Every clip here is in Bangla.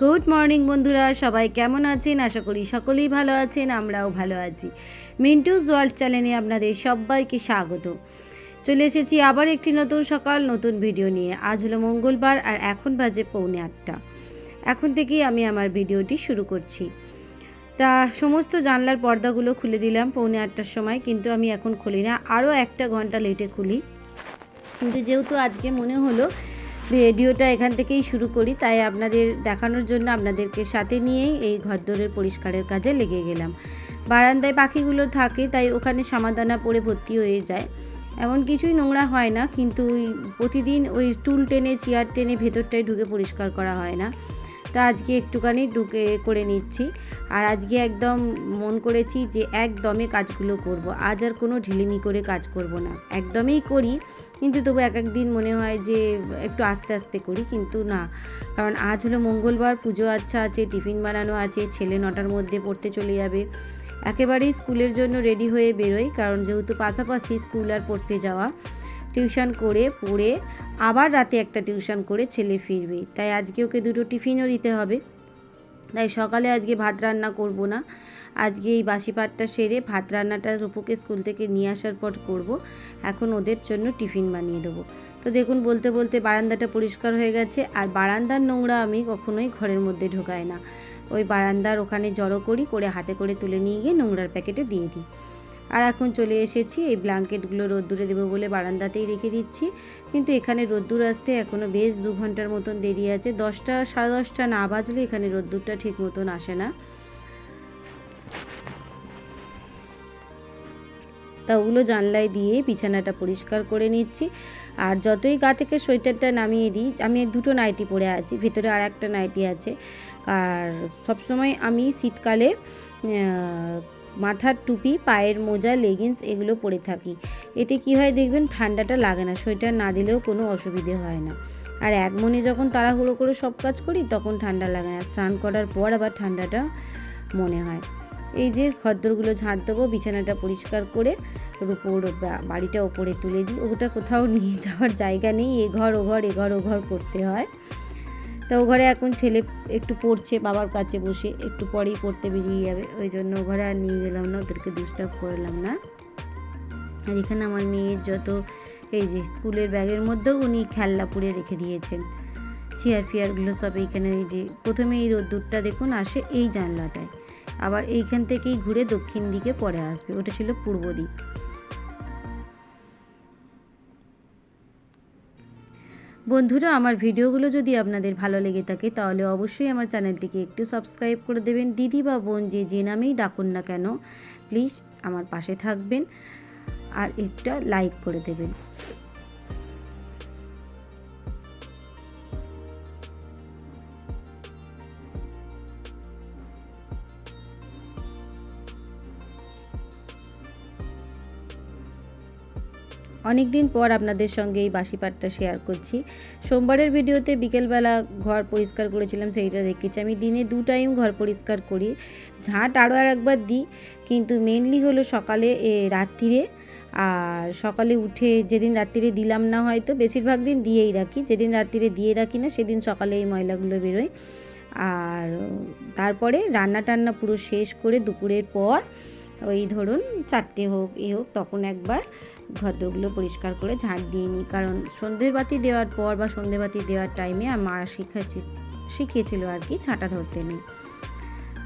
গুড মর্নিং বন্ধুরা, সবাই কেমন আছেন? আশা করি সকলেই ভালো আছেন, আমরাও ভালো আছি। মিন্টুজ ওয়ার্ল্ড চ্যানেলে আপনাদের সবাইকে স্বাগত। চলে এসেছি আবার একটি নতুন সকাল, নতুন ভিডিও নিয়ে। আজ হলো মঙ্গলবার আর এখন বাজে পৌনে আটটা। এখন থেকেই আমি আমার ভিডিওটি শুরু করছি। তা সমস্ত জানলার পর্দাগুলো খুলে দিলাম পৌনে আটটার সময়, কিন্তু আমি এখন খুলি না। আরও একটা ঘণ্টা লেটে খুলি। কিন্তু যেহেতু আজকে মনে হলো ভিডিওটা এখান থেকেই শুরু করি, তাই আপনাদের দেখানোর জন্য আপনাদেরকে সাথে নিয়েই এই ঘরদোরের পরিষ্কারের কাজে লেগে গেলাম। বারান্দায় পাখিগুলো থাকে, তাই ওখানে সামাদানা পড়ে ভর্তি হয়ে যায়। এমন কিছুই নোংরা হয় না, কিন্তু ওই প্রতিদিন ওই টুল টেনে, চেয়ার টেনে ভেতরটায় ঢুকে পরিষ্কার করা হয় না। তা আজকে একটুখানি ঢুকে করে নিচ্ছি। আর আজকে একদম মন করেছি যে একদমে কাজগুলো করব। আজ আর কোনো ঢিলিমি করে কাজ করব না। একদমই করি কিন্তু তবু এক এক দিন মনে হয় যে একটু আস্তে আস্তে করি, কিন্তু না। কারণ আজ হলো মঙ্গলবার, পুজো আচ্ছা আছে, টিফিন বানানো আছে, ছেলে নটার মধ্যে পড়তে চলে যাবে। একেবারেই স্কুলের জন্য রেডি হয়ে বেরোই, কারণ যেহেতু পাশাপাশি স্কুল আর পড়তে যাওয়া। টিউশন করে পড়ে আবার রাতে একটা টিউশন করে ছেলে ফিরবে। তাই আজকে ওকে দুটো টিফিনও দিতে হবে। তাই সকালে আজকে ভাত রান্না করব না। আজকে এই বাসি পাটটা সেরে ভাত রান্নাটা রূপুকে স্কুল থেকে নিয়ে আসার পর করব। এখন ওদের জন্য টিফিন বানিয়ে দেবো। তো দেখুন, বলতে বলতে বারান্দাটা পরিষ্কার হয়ে গেছে। আর বারান্দার নোংরা আমি কখনোই ঘরের মধ্যে ঢোকাই না। ওই বারান্দার ওখানে জড়ো করি, করে হাতে করে তুলে নিয়ে গিয়ে নোংরার প্যাকেটে দিয়ে দিই। আর এখন চলে এসেছি, এই ব্ল্যাঙ্কেটগুলো রোদ্দুরে দেবো বলে বারান্দাতেই রেখে দিচ্ছি। কিন্তু এখানে রোদ্দুর আসতে এখনও বেশ দু ঘণ্টার মতন দেরি আছে। দশটা, সাড়ে দশটা না বাজলে এখানে রোদ্দুরটা ঠিক মতন আসে না। তা ওগুলো জানলায় দিয়ে বিছানাটা পরিষ্কার করে নিচ্ছি। আর যতই গা থেকে সোয়েটারটা নামিয়ে দিই, আমি দুটো নাইটি পরে আছি, ভিতরে আর একটা নাইটি আছে। আর সবসময় আমি শীতকালে মাথার টুপি, পায়ের মোজা লেগিংস এগুলো পরে থাকি। এতে কি হয় দেখবেন, ঠান্ডাটা লাগে না, সোয়েটার না দিলেও কোনো অসুবিধে হয় না। আর এক মনে যখন তাড়াহুড়ো করে সব কাজ করি, তখন ঠান্ডা লাগে না। স্নান করার পর আবার ঠান্ডাটা মনে হয়। এই যে খদ্দরগুলো ঝাঁট দেবো, বিছানাটা পরিষ্কার করে উপর বাড়িটা ওপরে তুলে দিই। ওটা কোথাও নিয়ে যাওয়ার জায়গা নেই। এ ঘর, ও ঘর, এ ঘর, ও ঘর করতে হয়। তা ও ঘরে এখন ছেলে একটু পড়ছে, বাবার কাছে বসে একটু পরেই পড়তে বেরিয়ে যাবে। ওই জন্য ও ঘরে আর নিয়ে গেলাম না, ওদেরকে ডিস্টার্ব করলাম না। আর এখানে আমার মেয়ের যত এই যে স্কুলের ব্যাগের মধ্যেও উনি খেলনা পুড়ে রেখে দিয়েছেন। চেয়ার ফিয়ারগুলো সব এইখানে এই যে প্রথমে এই রোদ্দুরটা দেখুন, আসে এই জানলাটায়। আবার এইখান থেকেই ঘুরে দক্ষিণ দিকে পরে আসবে। ওটা ছিল পূর্ব দিক। বন্ধুরা, আমার ভিডিওগুলো যদি আপনাদের ভালো লেগে থাকে, তাহলে অবশ্যই আমার চ্যানেলটিকে একটু সাবস্ক্রাইব করে দেবেন। দিদি বা বোন যে যে নামেই ডাকুন না কেন, প্লিজ আমার পাশে থাকবেন আর একটা লাইক করে দেবেন। অনেক দিন পর আপনাদের সঙ্গে এই বাসি পাটটা শেয়ার করছি। সোমবারের ভিডিওতে বিকেলবেলা ঘর পরিষ্কার করেছিলাম, সেইটা দেখেছি। আমি দিনে দু টাইম ঘর পরিষ্কার করি। ঝাঁট আরও আর একবার দিই, কিন্তু মেনলি হলো সকালে, এ, রাত্রিরে। আর সকালে উঠে যেদিন রাত্রিরে দিলাম না হয়তো, বেশিরভাগ দিন দিয়েই রাখি। যেদিন রাত্রিরে দিয়ে রাখি না, সেদিন সকালে এই ময়লাগুলো বেরোয়। আর তারপরে রান্না টান্না পুরো শেষ করে দুপুরের পর ওই ধরুন চারটে হোক, এ হোক, তখন একবার ঘরদোরগুলো পরিষ্কার করে ঝাঁট দিয়ে নিই। কারণ সন্ধ্যের বাতি দেওয়ার পর বা সন্ধ্যে বাতি দেওয়ার টাইমে মা শিখাচ্ছি শিখিয়েছিল আর কি ছাঁটা ধরতে নেই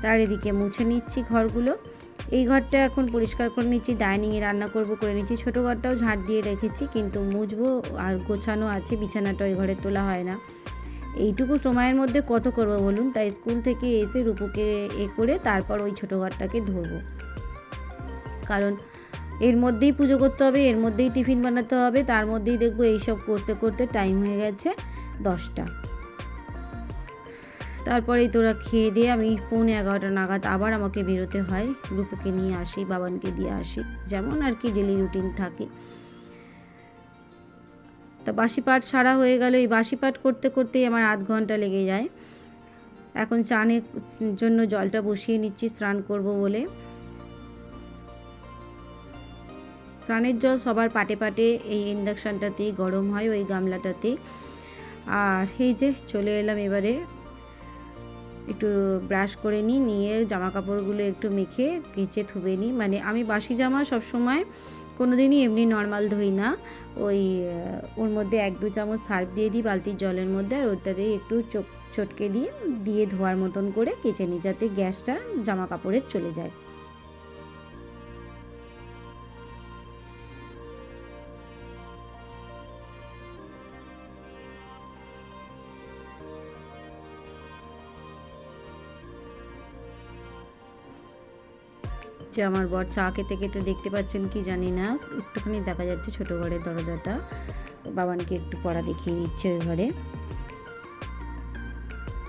তার এদিকে মুছে নিচ্ছি ঘরগুলো। এই ঘরটা এখন পরিষ্কার করে নিচ্ছি, ডাইনিংয়ে রান্না করব, করে নিচ্ছি। ছোটো ঘরটাও ঝাঁট দিয়ে রেখেছি, কিন্তু মুছবো আর গোছানো আছে, বিছানাটা ওই ঘরে তোলা হয় না। এইটুকু সময়ের মধ্যে কত করব বলুন? তাই স্কুল থেকে এসে রূপুকে এ করে তারপর ওই ছোটো ঘরটাকে ধরবো। কারণ এর মধ্যেই পুজো করতে হবে, এর মধ্যেই টিফিন বানাতে হবে, তার মধ্যেই দেখব এইসব করতে করতে টাইম হয়ে গেছে দশটা। তারপরেই তোরা খেয়ে দিয়ে আমি পৌনে এগারোটা নাগাদ আবার আমাকে বেরোতে হয়, রূপুকে নিয়ে আসি, বাবানকে দিয়ে আসি, যেমন আর কি ডেলি রুটিন থাকে। তা বাসি পাট সারা হয়ে গেল, এই বাসি পাট করতে করতেই আমার আধ ঘণ্টা লেগে যায়। এখন চানের জন্য জলটা বসিয়ে নিচ্ছি, স্নান করব বলে। স্নানের জল সবার পাটে পাটে এই ইন্ডাকশানটাতেই গরম হয়, ওই গামলাটাতে। আর এই যে চলে এলাম এবারে, একটু ব্রাশ করে নিই, নিয়ে জামা কাপড়গুলো একটু মেখে কেচে ধুবে নিই। মানে আমি বাসি জামা সবসময় কোনো দিনই এমনি নর্মাল ধুই না। ওই ওর মধ্যে এক দু চামচ সার্ফ দিয়ে দিই বালতির জলের মধ্যে, আর ওটাতে একটু চোখ চটকে দিয়ে দিয়ে ধোয়ার মতন করে কেচে নিই, যাতে গ্যাসটা জামা কাপড়ের চলে যায়। যে আমার বর চা খেতে খেতে দেখতে পাচ্ছেন কি জানি না, একটুখানি দেখা যাচ্ছে ছোটো ঘরের দরজাটা। বাবানকে একটু পড়া দেখিয়ে দিচ্ছে ওই ঘরে।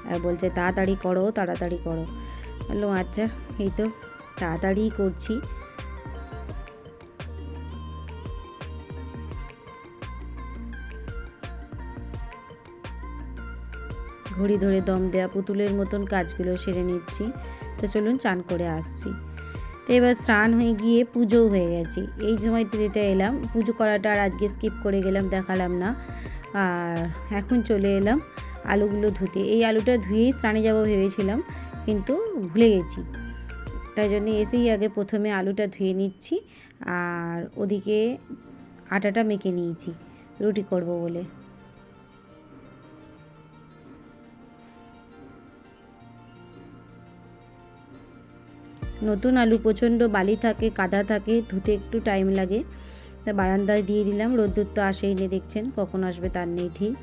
আর বলছে, তাড়াতাড়ি করো তাড়াতাড়ি করো। বললাম আচ্ছা এই তো, তাড়াতাড়ি করছি। ঘড়ি ধরে দম দেওয়া পুতুলের মতন কাজগুলো সেরে নিচ্ছি। তো চলুন, চান করে আসছি। তো এবার স্নান হয়ে গিয়ে পুজোও হয়ে গেছে। এই সময় যেটা এলাম, পুজো করাটা আর আজকে স্কিপ করে গেলাম, দেখালাম না। আর এখন চলে এলাম আলুগুলো ধুতে। এই আলুটা ধুয়েই স্নানে যাব ভেবেছিলাম, কিন্তু ভুলে গেছি। তাই জন্য এসেই আগে প্রথমে আলুটা ধুয়ে নিচ্ছি, আর ওদিকে আটাটা মেখে নিয়েছি। রুটি করব বলে। নতুন আলু প্রচণ্ড বালি থাকে, কাদা থাকে, ধুতে একটু টাইম লাগে। তা বারান্দায় দিয়ে দিলাম, রোদ্দুর তো আসেই নে দেখছেন, কখন আসবে তার নেই ঠিক।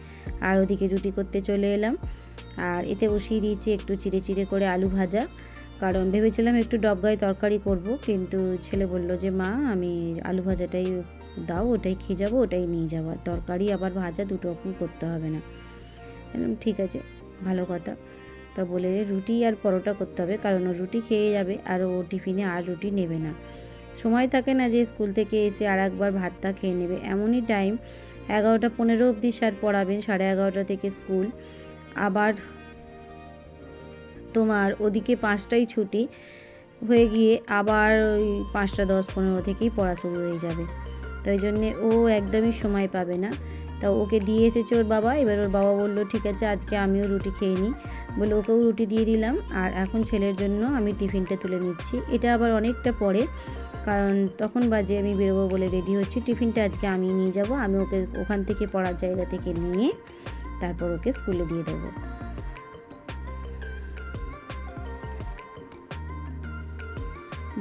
আর ওদিকে রুটি করতে চলে এলাম। আর এতে বসিয়ে দিয়েছি একটু চিড়ে চিড়ে করে আলু ভাজা। কারণ ভেবেছিলাম একটু ডবগায় তরকারি করব, কিন্তু ছেলে বলল যে, মা, আমি আলু ভাজাটাই দাও, ওটাই খেয়ে যাব, ওটাই নিয়ে যাব। তরকারি আবার ভাজা, দুটো রকম করতে হবে না। ঠিক আছে, ভালো কথা। তা বলে রুটি আর পরোটা করতে হবে, কারণ ও রুটি খেয়ে যাবে আর ও টিফিনে আর রুটি নেবে না। সময় থাকে না যে স্কুল থেকে এসে আর একবার ভাতটা খেয়ে নেবে। এমনই টাইম এগারোটা পনেরো অবধি স্যার পড়াবেন, সাড়ে এগারোটা থেকে স্কুল। আবার তোমার ওদিকে পাঁচটাই ছুটি হয়ে গিয়ে আবার ওই পাঁচটা দশ পনেরো থেকেই পড়া শুরু হয়ে যাবে। তাই জন্যে ও একদমই সময় পাবে না। তা ওকে দিয়ে এসেছে ওর বাবা। এবার ওর বাবা বলল, ঠিক আছে, আজকে আমিও রুটি খেয়ে নিই। বলে ওকেও রুটি দিয়ে দিলাম। আর এখন ছেলের জন্য আমি টিফিনটা তুলে নিচ্ছি। এটা আবার অনেকটা পরে, কারণ তখন বাজে আমি বেরোবো বলে রেডি হচ্ছি। টিফিনটা আজকে আমি নিয়ে যাব। আমি ওকে ওখান থেকে পড়ার জায়গা থেকে নিয়ে তারপর ওকে স্কুলে দিয়ে দেবো।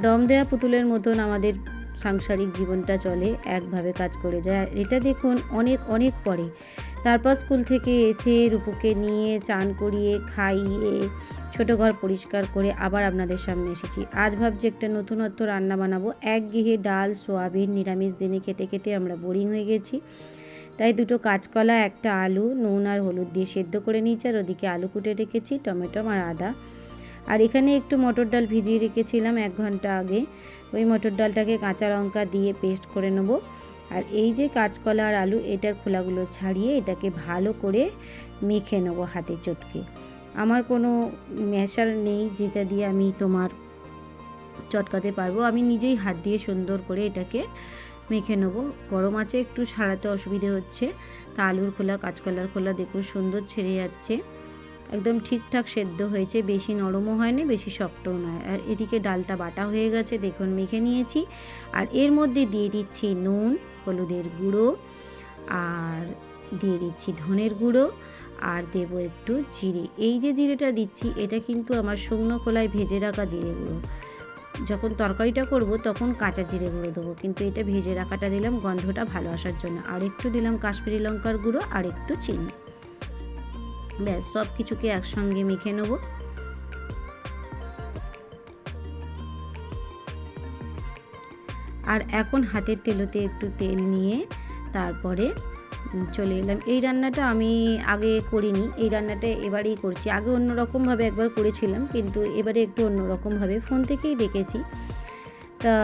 দম দেওয়া পুতুলের মতন আমাদের সাংসারিক জীবনটা চলে, একভাবে কাজ করে যায়। এটা দেখুন অনেক অনেক পরে। তারপর স্কুল থেকে এসে রূপুকে নিয়ে চান করিয়ে, খাইয়ে, ছোটো ঘর পরিষ্কার করে আবার আপনাদের সামনে এসেছি। আজ ভাবছি একটা নতুনত্ব রান্না বানাবো। এক গৃহে ডাল, সোয়াবিন, নিরামিষ দিনে খেতে খেতে আমরা বোরিং হয়ে গেছি। তাই দুটো কাঁচকলা, একটা আলু, নুন আর হলুদ দিয়ে সেদ্ধ করে নিয়েছি। আর ওদিকে আলু কুটে রেখেছি, টমেটো আর আদা। আর এখানে একটু মটর ডাল ভিজিয়ে রেখেছিলাম এক ঘণ্টা আগে। ওই মটর ডালটাকে কাঁচা লঙ্কা দিয়ে পেস্ট করে নেব। আর এই যে কাঁচকলা আর আলু, এটার খোলাগুলো ছাড়িয়ে এটাকে ভালো করে মেখে নেব হাতে চটকে। আমার কোনো ম্যাশার নেই যেটা দিয়ে আমি তোমার চটকাতে পারব। আমি নিজেই হাত দিয়ে সুন্দর করে এটাকে মেখে নেব। গরম আছে, একটু সারাতে অসুবিধে হচ্ছে। তা আলুর খোলা, কাঁচকলার খোলা দেখুন সুন্দর ছেড়ে যাচ্ছে। একদম ঠিকঠাক সেদ্ধ হয়েছে, বেশি নরমও হয়নি, বেশি শক্তও নয়। আর এদিকে ডালটা বাটা হয়ে গেছে, দেখুন মেখে নিয়েছি। আর এর মধ্যে দিয়ে দিচ্ছি নুন, হলুদের গুঁড়ো, আর দিয়ে দিচ্ছি ধনের গুঁড়ো, আর দেবো একটু জিরে। এই যে জিরেটা দিচ্ছি, এটা কিন্তু আমার শুকনো খোলায় ভেজে রাখা জিরে গুঁড়ো। যখন তরকারিটা করব, তখন কাঁচা জিরে গুঁড়ো দেবো। কিন্তু এটা ভেজে রাখাটা দিলাম, গন্ধটা ভালো আসার জন্য। আর একটু দিলাম কাশ্মীরি লঙ্কার গুঁড়ো, আর একটু চিনি। ব্যাস সব কিছুকে একসঙ্গে মেখে নেব। আর এখন হাতের তেলোতে একটু তেল নিয়ে তারপরে চলে এলাম। এই রান্নাটা আমি আগে করিনি, এই রান্নাটা এবারেই করছি। আগে অন্য রকমভাবে একবার করেছিলাম, কিন্তু এবারে একটু অন্য রকমভাবে ফোন থেকেই দেখেছি। তা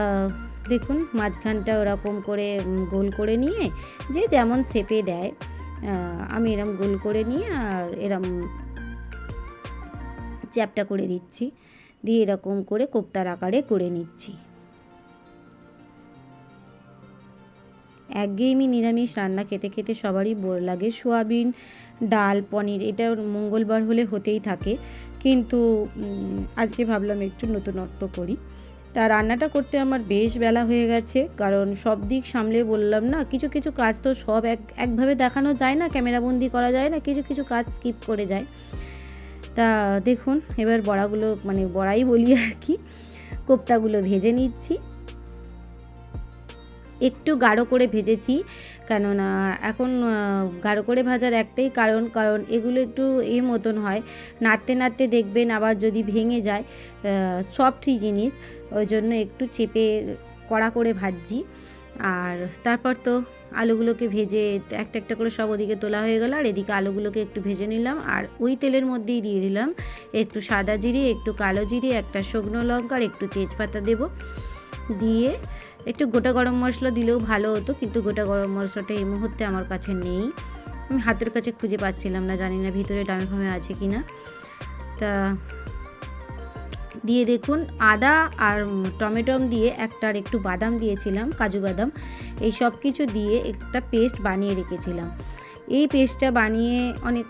দেখুন, মাঝখানটা ওরকম করে গোল করে নিয়ে যে যেমন শেপে দেয়। আমি এরম গোল করে নিয়ে আর এরম চ্যাপটা করে দিচ্ছি। দিয়ে এরকম করে কোপ্তার আকারে করে নিচ্ছি। একঘেয়েমি নিরামিষ রান্না খেতে খেতে সবারই বোর লাগে। সোয়াবিন, ডাল, পনির, এটা মঙ্গলবার হলে হতেই থাকে। কিন্তু আজকে ভাবলাম একটু নতুনত্ব করি। তা রান্নাটা করতে আমার বেশ বেলা হয়ে গেছে, কারণ সব দিক সামলে বললাম না, কিছু কিছু কাজ তো সব এক, একভাবে দেখানো যায় না ক্যামেরাবন্দি করা যায় না, কিছু কিছু কাজ স্কিপ করে যায়। তা দেখুন, এবার বড়াগুলো মানে বড়াই বলি আর কি, কোপ্তাগুলো ভেজে নিচ্ছি। একটু গাঢ় করে ভেজেছি কেননা এখন গাঢ় করে ভাজার একটাই কারণ কারণ এগুলো একটু এ মতন হয়, নাড়তে নাড়তে দেখবেন আবার যদি ভেঙে যায় সফটই জিনিস, ওই জন্য একটু চেপে কড়া করে ভাজছি। আর তারপর তো আলুগুলোকে ভেজে একটা একটা করে সব ওদিকে তোলা হয়ে গেল, আর এদিকে আলুগুলোকে একটু ভেজে নিলাম। আর ওই তেলের মধ্যেই দিয়ে দিলাম একটু সাদা জিরে, একটু কালো জিরে, একটা শুকনো লঙ্কা, আর একটু তেজপাতা দেব। দিয়ে একটু গোটা গরম মশলা দিলেও ভালো হতো, কিন্তু গোটা গরম মশলাটা এই মুহূর্তে আমার কাছে নেই। আমি হাতের কাছে খুঁজে পাচ্ছিলাম না, জানি না ভিতরে ডামে ফামে আছে কি না তা দিয়ে দেখুন, আদা আর টমেটম দিয়ে একটা আর একটু বাদাম দিয়েছিলাম, কাজু বাদাম। এই সব কিছু দিয়ে একটা পেস্ট বানিয়ে রেখেছিলাম। এই পেস্টটা বানিয়ে অনেক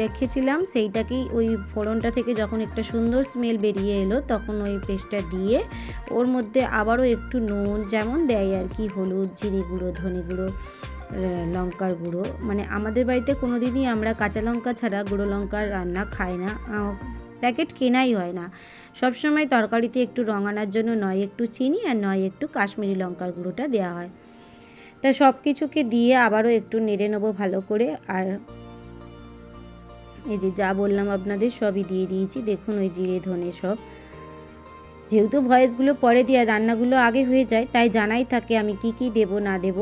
রেখেছিলাম, সেইটাকেই ওই ফোড়নটা থেকে যখন একটা সুন্দর স্মেল বেরিয়ে এলো, তখন ওই পেস্টটা দিয়ে ওর মধ্যে আবারও একটু নুন, যেমন দেয় আর কি, হলুদ, জিরে গুঁড়ো, ধনে গুঁড়ো লঙ্কার গুঁড়ো। মানে আমাদের বাড়িতে কোনো দিনই আমরা কাঁচা লঙ্কা ছাড়া গুঁড়ো লঙ্কার রান্না খাই না। প্যাকেট কেনাই হয় না। সবসময় তরকারিতে একটু রঙ আনার জন্য নয় একটু চিনি আর নয় একটু কাশ্মীরি লঙ্কার গুঁড়োটা দেওয়া হয়। তা সব কিছুকে দিয়ে আবারও একটু নেড়ে নেব ভালো করে। আর এই যে যা বললাম আপনাদের সবই দিয়ে দিয়েছি। দেখুন ওই জিরে ধনে সব। যেহেতু ভয়েসগুলো পরে দিয়ে রান্নাগুলো আগে হয়ে যায়, তাই জানাই থাকে আমি কি কি দেব, না দেব।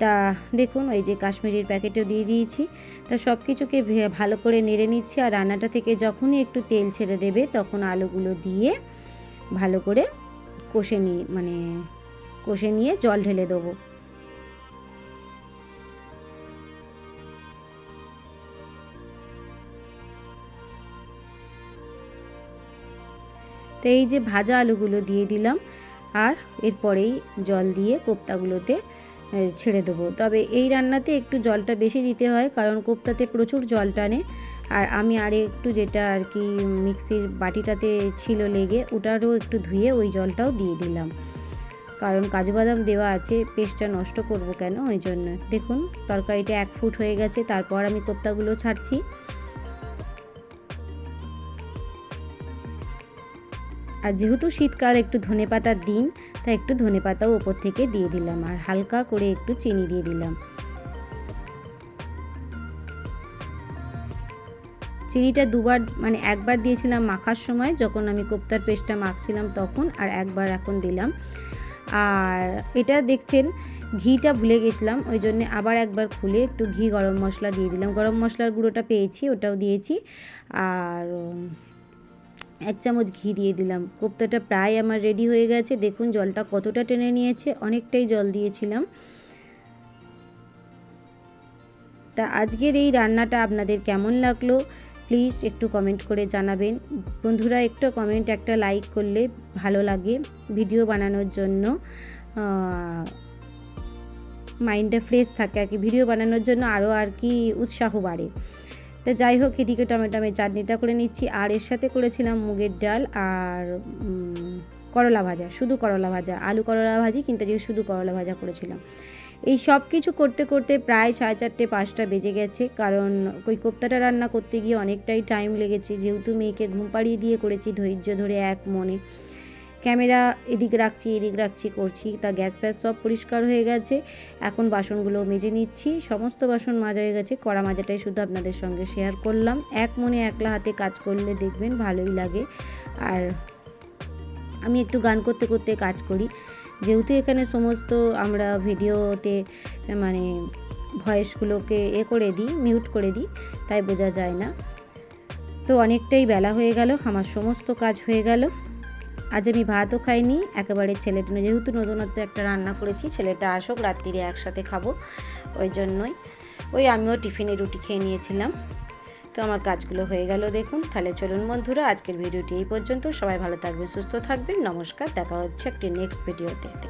তা দেখুন ওই যে কাশ্মীরির প্যাকেটও দিয়ে দিয়েছি। তা সব কিছুকে ভালো করে নেড়ে নিচ্ছি। আর রান্নাটা থেকে যখনই একটু তেল ছেড়ে দেবে, তখন আলুগুলো দিয়ে ভালো করে কষে নিয়ে মানে কষে নিয়ে জল ঢেলে দেবো। তো এই যে ভাজা আলুগুলো দিয়ে দিলাম, আর এরপরেই জল দিয়ে কোপ্তাগুলোতে ছেড়ে দেবো। তবে এই রান্নাতে একটু জলটা বেশি দিতে হয়, কারণ কোপ্তাতে প্রচুর জল টানে। আর আমি আর একটু যেটা আর কি মিক্সির বাটিটাতে ছিল লেগে, ওটারও একটু ধুয়ে ওই জলটাও দিয়ে দিলাম। কারণ কাজু বাদাম দেওয়া আছে, পেস্টটা নষ্ট করব কেন? ওই জন্য। দেখুন, তরকারিটা এক ফুট হয়ে গেছে, তারপর আমি কোপ্তাগুলো ছাড়ছি। আর যেহেতু শীতকাল একটু ধনে পাতার দিন, তাই একটু ধনে পাতাও ওপর থেকে দিয়ে দিলাম আর হালকা করে একটু চিনি দিয়ে দিলাম। চিনিটা দুবার মানে একবার দিয়েছিলাম মাখার সময়, যখন আমি কোপ্তার পেস্টটা মাখছিলাম তখন, আর একবার এখন দিলাম। আর এটা দেখছেন, ঘিটা ভুলে গেছিলাম, ওই জন্য আবার একবার খুলে একটু ঘি গরম মশলা দিয়ে দিলাম। গরম মশলার গুঁড়োটা পেয়েছি, ওটাও দিয়েছি। আর এক চামচ ঘি দিয়ে দিলাম। কোপ্তাটা প্রায় আমার রেডি হয়ে গেছে। দেখুন, জলটা কতটা টেনে নিয়েছে। অনেকটাই জল দিয়েছিলাম। তা আজকের এই রান্নাটা আপনাদের কেমন লাগল? প্লিজ একটু কমেন্ট করে জানাবেন। বন্ধুরা, একটু কমেন্ট একটা লাইক করলে ভালো লাগে ভিডিও বানানোর জন্য। মাইন্ডটা ফ্রেশ থাকে আর কি। ভিডিও বানানোর জন্য আরও আর কি উৎসাহ বাড়ে। তো যাই হোক, এদিকে টমেটো আমি চাটনিটা করে নিচ্ছি। আর এর সাথে করেছিলাম মুগের ডাল আর করলা ভাজা, শুধু করলা ভাজা, আলু করলা ভাজি কিন্তু আজকে শুধু করলা ভাজা করেছিলাম। এই সব কিছু করতে করতে প্রায় সাড়ে চারটে, পাঁচটা বেজে গেছে, কারণ ওই কোপ্তাটা রান্না করতে গিয়ে অনেকটাই টাইম লেগেছে। যেহেতু মেয়েকে ঘুম পাড়িয়ে দিয়ে করেছি ধৈর্য ধরে, এক মনে। ক্যামেরা এদিক রাখছি এদিক রাখছি, করছি। তা গ্যাস ফ্যাস সব পরিষ্কার হয়ে গেছে। এখন বাসনগুলো মেজে নিচ্ছি। সমস্ত বাসন মাজা হয়ে গেছে। কড়া মাজাটাই শুধু আপনাদের সঙ্গে শেয়ার করলাম। এক মনে একলা হাতে কাজ করলে দেখবেন ভালোই লাগে। আর আমি একটু গান করতে করতে কাজ করি। যেহেতু এখানে সমস্ত আমরা ভিডিওতে মানে ভয়েসগুলোকে এ করে দিই মিউট করে দিই, তাই বোঝা যায় না। তো অনেকটাই বেলা হয়ে গেল। আমার সমস্ত কাজ হয়ে গেল। আজ আমি ভাতও খাইনি, একেবারে ছেলেটা যেহেতু নতুনত্ব একটা রান্না করেছি, ছেলেটা আসুক, রাত্রিরে একসাথে খাব, ওই জন্যই। ওই আমিও টিফিনে রুটি খেয়ে নিয়েছিলাম। তো আমার কাজগুলো হয়ে গেল দেখুন। তাহলে চলুন বন্ধুরা, আজকের ভিডিওটি এই পর্যন্ত। সবাই ভালো থাকবেন, সুস্থ থাকবেন। নমস্কার, দেখা হচ্ছে একটি নেক্সট ভিডিওতে